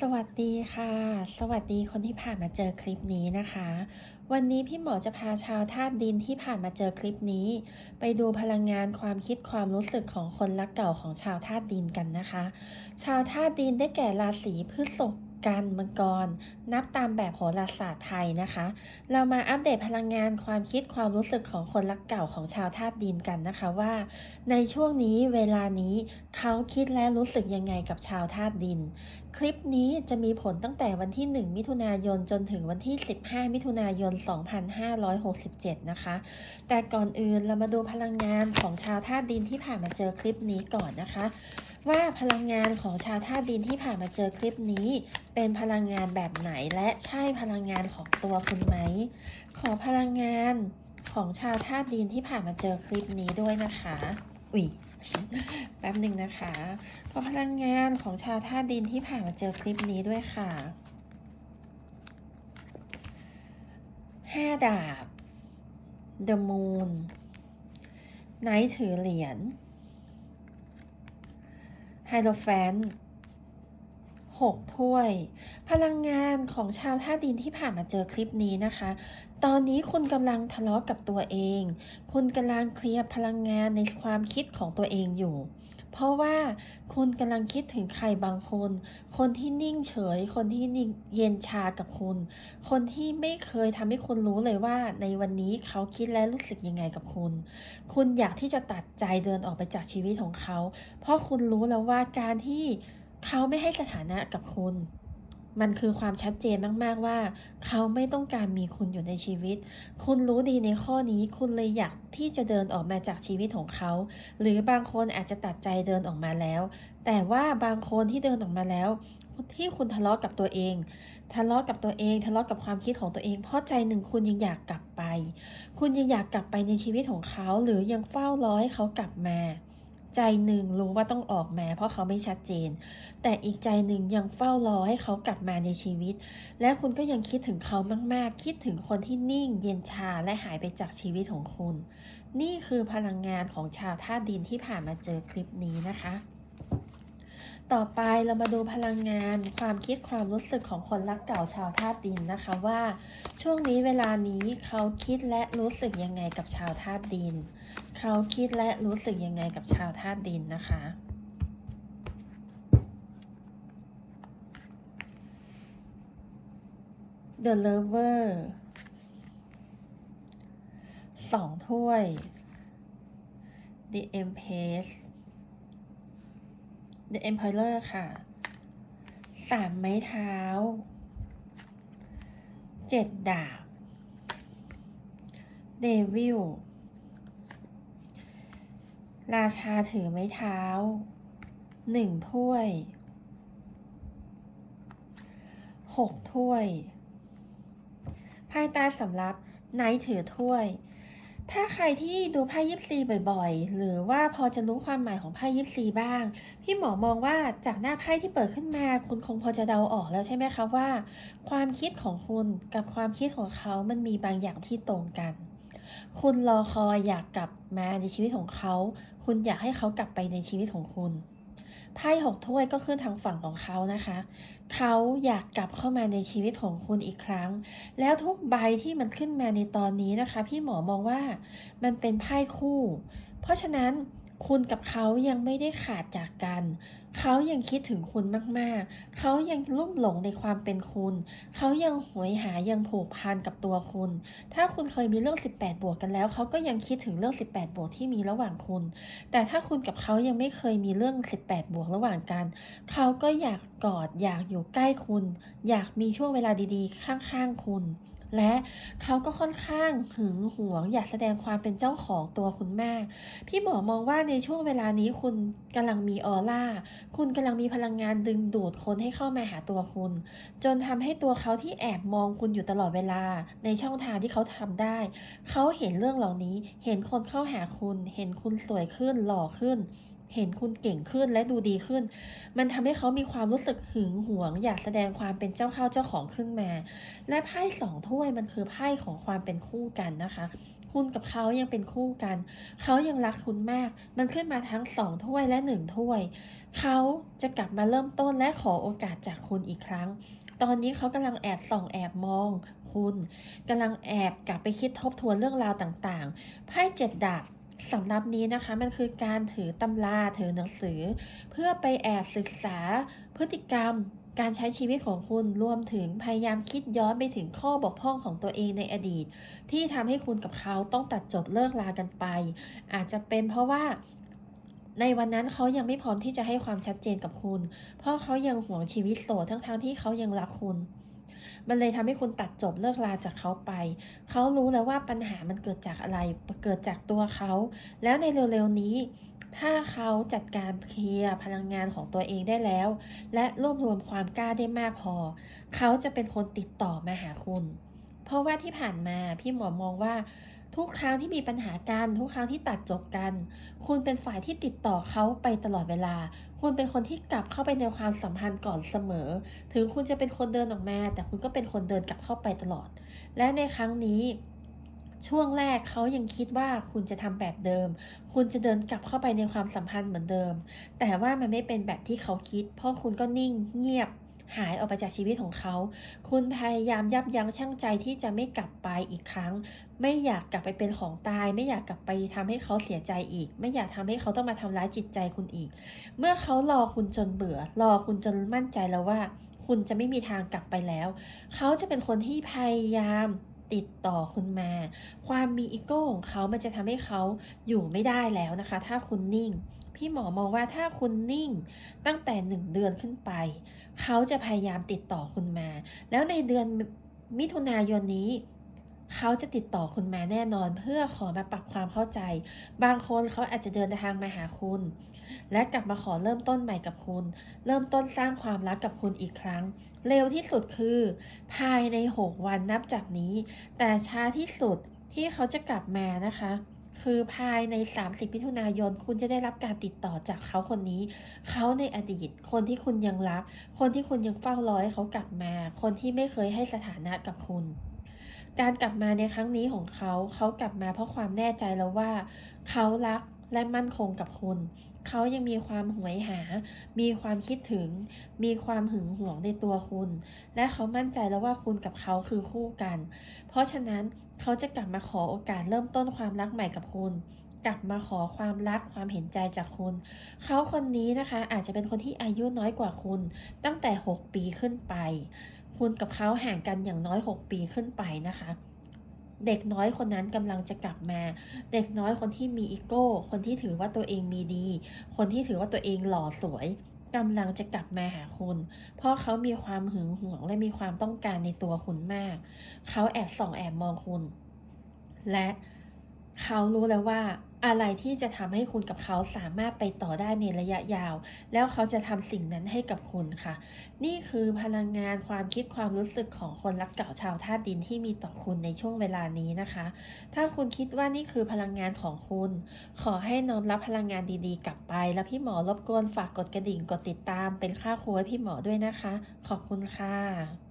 สวัสดีค่ะ สวัสดีคนที่ผ่านมาเจอคลิปนี้นะคะ วันนี้พี่หมอจะพาชาวธาตุดินที่ผ่านมาเจอคลิปนี้ ไปดูพลังงานความคิดความรู้สึกของคนรักเก่าของชาวธาตุดินกันนะคะ ชาวธาตุดินได้แก่ราศีพฤษภ กันมังกร นับตามแบบโหราศาสตร์ไทยนะคะ เรามาอัปเดตพลังงานความคิดความรู้สึกของคนรักเก่าของชาวธาตุดินกันนะคะว่า ในช่วงนี้เวลานี้เขาคิดและรู้สึกยังไงกับชาวธาตุดิน คลิปนี้จะมีผลตั้งแต่วันที่ 1 มิถุนายนจนถึงวันที่ 15 มิถุนายน 2567 นะคะ แต่ก่อนอื่นเรามาดูพลังงานของชาวธาตุดินที่ผ่านมาเจอคลิปนี้ก่อนนะคะ ว่าพลังงานของชาวธาตุดินที่ผ่านมาเจอคลิปนี้เป็นพลังงานแบบไหนและใช่พลังงานของตัวคุณไหม ขอพลังงานของชาวธาตุดินที่ผ่านมาเจอคลิปนี้ด้วยนะคะ อุ๊ยแป๊บหนึ่งนะคะ ขอพลังงานของชาวธาตุดินที่ผ่านมาเจอคลิปนี้ด้วยค่ะห้าดาบ The Moon ไนท์ถือเหรียญไฮโดรแฟน หกถ้วย พลังงานของชาวธาดินที่ผ่านมาเจอคลิปนี้นะคะ ตอนนี้คุณกำลังทะเลาะกับตัวเอง คุณกำลังเคลียร์พลังงานในความคิดของตัวเองอยู่ เพราะว่าคุณกำลังคิดถึงใครบางคน คนที่นิ่งเฉย คนที่นิ่งเย็นชากับคุณ คนที่ไม่เคยทำให้คุณรู้เลยว่า ในวันนี้เขาคิดและรู้สึกยังไงกับคุณ คุณอยากที่จะตัดใจเดินออกไปจากชีวิตของเขา เพราะคุณรู้แล้วว่าการที่ เขาไม่ให้สถานะกับคุณ มันคือความชัดเจนมาก ๆ ว่า เขาไม่ต้องการมีคุณอยู่ในชีวิต คุณรู้ดีในข้อนี้คุณเลยอยากที่จะเดินออกมาจากชีวิตของเขา หรือบางคนอาจจะตัดใจเดินออกมาแล้ว แต่ว่าบางคนที่เดินออกมาแล้วที่คุณทะเลาะกับตัวเอง ทะเลาะกับตัวเอง ทะเลาะกับความคิดของตัวเอง เพราะใจหนึ่งคุณยังอยากกลับไป คุณยังอยากกลับไปในชีวิตของเขา หรือยังเฝ้ารอให้เขากลับมา ใจหนึ่งรู้ว่าต้องออกมาเพราะเขาไม่ชัดเจน แต่อีกใจหนึ่งยังเฝ้ารอให้เขากลับมาในชีวิต และคุณก็ยังคิดถึงเขามาก ๆ คิดถึงคนที่นิ่งเย็นชาและหายไปจากชีวิตของคุณ นี่คือพลังงานของชาวธาตุดินที่ผ่านมาเจอคลิปนี้นะคะ ต่อไปเรามาดูพลังงาน ความคิดความรู้สึกของคนรักเก่าชาวธาตุดินนะคะว่า ช่วงนี้เวลานี้เขาคิดและรู้สึกยังไงกับชาวธาตุดิน เขาคิดและรู้สึกยังไงกับชาวธาตุดินนะคะ The Lover สองถ้วย The Empress The Emperor ค่ะ สามไม้เท้า เจ็ดดาบเดวิล ราชาถือไม้เท้าหนึ่งถ้วยหกถ้วยไพ่ใต้สำรับไนท์ถือถ้วย ถ้าใครที่ดูไพ่ยิปซีบ่อยๆ หรือว่าพอจะรู้ความหมายของไพ่ยิปซีบ้าง พี่หมอมองว่าจากหน้าไพ่ที่เปิดขึ้นมา คุณคงพอจะเดาออกแล้วใช่ไหมคะว่า ความคิดของคุณกับความคิดของเขามันมีบางอย่างที่ตรงกัน คุณรอคอยอยากกลับมาในชีวิตของเขา คุณอยากให้เขากลับไปในชีวิตของคุณ ไพ่หกถ้วยก็ขึ้นทางฝั่งของเขานะคะ เขาอยากกลับเข้ามาในชีวิตของคุณอีกครั้ง แล้วทุกใบที่มันขึ้นมาในตอนนี้นะคะ พี่หมอมองว่ามันเป็นไพ่คู่ เพราะฉะนั้น คุณกับเขายังไม่ได้ขาดจากกัน เขายังคิดถึงคุณมากๆ เขายังลุ่มหลงในความเป็นคุณ เขายังหวยหายังผูกพันกับตัวคุณ ถ้าคุณเคยมีเรื่อง 18 บวกกันแล้ว เขาก็ยังคิดถึงเรื่อง 18 บวกที่มีระหว่างคุณ แต่ถ้าคุณกับเขายังไม่เคยมีเรื่อง 18 บวกระหว่างกัน เขาก็อยากกอดอยากอยู่ใกล้คุณ อยากมีช่วงเวลาดีๆ ข้างๆคุณ และเขาก็ค่อนข้างหึงหวง อยากแสดงความเป็นเจ้าของตัวคุณมาก พี่หมอมองว่าในช่วงเวลานี้คุณกำลังมีออร่า คุณกำลังมีพลังงานดึงดูดคนให้เข้ามาหาตัวคุณ จนทำให้ตัวเขาที่แอบมองคุณอยู่ตลอดเวลา ในช่องทางที่เขาทำได้ เขาเห็นเรื่องเหล่านี้ เห็นคนเข้าหาคุณ เห็นคุณสวยขึ้น หล่อขึ้น เห็นคุณเก่งขึ้นและดูดีขึ้น มันทำให้เขามีความรู้สึกหึงหวง อยากแสดงความเป็นเจ้าเข้าเจ้าของขึ้นมา และไพ่สองถ้วยมันคือไพ่ของความเป็นคู่กันนะคะ คุณกับเขายังเป็นคู่กัน เขายังรักคุณมาก มันขึ้นมาทั้งสองถ้วยและหนึ่งถ้วย เขาจะกลับมาเริ่มต้นและขอโอกาสจากคุณอีกครั้งตอนนี้เขากำลังแอบส่องแอบมอง คุณกำลังแอบกลับไปคิดทบทวนเรื่องราวต่างๆไพ่เจ็ดดาบ สำหรับนี้นะคะมันคือการถือตำราถือหนังสือ เพื่อไปแอบศึกษาพฤติกรรม การใช้ชีวิตของคุณรวมถึงพยายามคิดย้อนไปถึงข้อบกพร่องของตัวเองในอดีต ที่ทำให้คุณกับเขาต้องตัดจบเลิกลากันไป อาจจะเป็นเพราะว่าในวันนั้นเขายังไม่พร้อมที่จะให้ความชัดเจนกับคุณ เพราะเขายังหวงชีวิตโสดทั้งๆทที่เขายังรักคุณ มันเลยทำให้คุณตัดจบเลิกลาจากเขาไป เขารู้แล้วว่าปัญหามันเกิดจากอะไร เกิดจากตัวเขา แล้วในเร็วๆนี้ ถ้าเขาจัดการเคลียร์พลังงานของตัวเองได้แล้ว และรวบรวมความกล้าได้มากพอ เขาจะเป็นคนติดต่อมาหาคุณ เพราะว่าที่ผ่านมาพี่หมอมองว่า ทุกครั้งที่มีปัญหากัน ทุกครั้งที่ตัดจบกัน คุณเป็นฝ่ายที่ติดต่อเขาไปตลอดเวลา คุณเป็นคนที่กลับเข้าไปในความสัมพันธ์ก่อนเสมอ ถึงคุณจะเป็นคนเดินออกมา แต่คุณก็เป็นคนเดินกลับเข้าไปตลอด และในครั้งนี้ช่วงแรกเขายังคิดว่าคุณจะทำแบบเดิม คุณจะเดินกลับเข้าไปในความสัมพันธ์เหมือนเดิม แต่ว่ามันไม่เป็นแบบที่เขาคิด เพราะคุณก็นิ่งเงียบ หายออกไปจากชีวิตของเขา คุณพยายามยับยั้งชั่งใจที่จะไม่กลับไปอีกครั้ง ไม่อยากกลับไปเป็นของตาย ไม่อยากกลับไปทำให้เขาเสียใจอีก ไม่อยากทำให้เขาต้องมาทำร้ายจิตใจคุณอีก เมื่อเขารอคุณจนเบื่อ รอคุณจนมั่นใจแล้วว่า คุณจะไม่มีทางกลับไปแล้ว เขาจะเป็นคนที่พยายาม ติดต่อคุณมา ความมีอีโก้ของเขามันจะทำให้เขาอยู่ไม่ได้แล้วนะคะ ถ้าคุณนิ่ง พี่หมอมองว่าถ้าคุณนิ่งตั้งแต่หนึ่งเดือนขึ้นไป เขาจะพยายามติดต่อคุณมา แล้วในเดือนมิถุนายนนี้ เขาจะติดต่อคุณมาแน่นอน เพื่อขอมาปรับความเข้าใจ บางคนเขาอาจจะเดินทางมาหาคุณ และกลับมาขอเริ่มต้นใหม่กับคุณ เริ่มต้นสร้างความรักกับคุณอีกครั้ง เร็วที่สุดคือ ภายใน 6 วันนับจากนี้ แต่ช้าที่สุดที่เขาจะกลับมานะคะคือภายใน 30 มิถุนายน คุณจะได้รับการติดต่อจากเขาคนนี้ เขาในอดีต คนที่คุณยังรัก คนที่คุณยังเฝ้ารอให้เขากลับมา คนที่ไม่เคยให้สถานะกับคุณ การกลับมาในครั้งนี้ของเขา เขากลับมาเพราะความแน่ใจแล้วว่า เขารักและมั่นคงกับคุณ เขายังมีความหวยหา มีความคิดถึง มีความหึงหวงในตัวคุณ และเขามั่นใจแล้วว่าคุณกับเขาคือคู่กัน เพราะฉะนั้นเขาจะกลับมาขอโอกาสเริ่มต้นความรักใหม่กับคุณ กลับมาขอความรักความเห็นใจจากคุณ เขาคนนี้นะคะอาจจะเป็นคนที่อายุน้อยกว่าคุณ ตั้งแต่ 6 ปีขึ้นไป คุณกับเขาห่างกันอย่างน้อย 6 ปีขึ้นไปนะคะ เด็กน้อยคนนั้นกำลังจะกลับมา เด็กน้อยคนที่มีอีโก้ คนที่ถือว่าตัวเองมีดี คนที่ถือว่าตัวเองหล่อสวยกำลังจะกลับมาหาคุณ เพราะเขามีความหึงหวงและมีความต้องการในตัวคุณมาก เขาแอบส่องแอบมองคุณ และเขารู้แล้วว่า อะไรที่จะทำให้คุณกับเขาสามารถไปต่อได้ในระยะยาว แล้วเขาจะทำสิ่งนั้นให้กับคุณค่ะ นี่คือพลังงานความคิดความรู้สึกของคนรักเก่าชาวธาตุดินที่มีต่อคุณในช่วงเวลานี้นะคะ ถ้าคุณคิดว่านี่คือพลังงานของคุณ ขอให้น้อมรับพลังงานดีๆ กลับไป แล้วพี่หมอรบกวนฝากกดกระดิ่งกดติดตามเป็นค่าครูให้พี่หมอด้วยนะคะ ขอบคุณค่ะ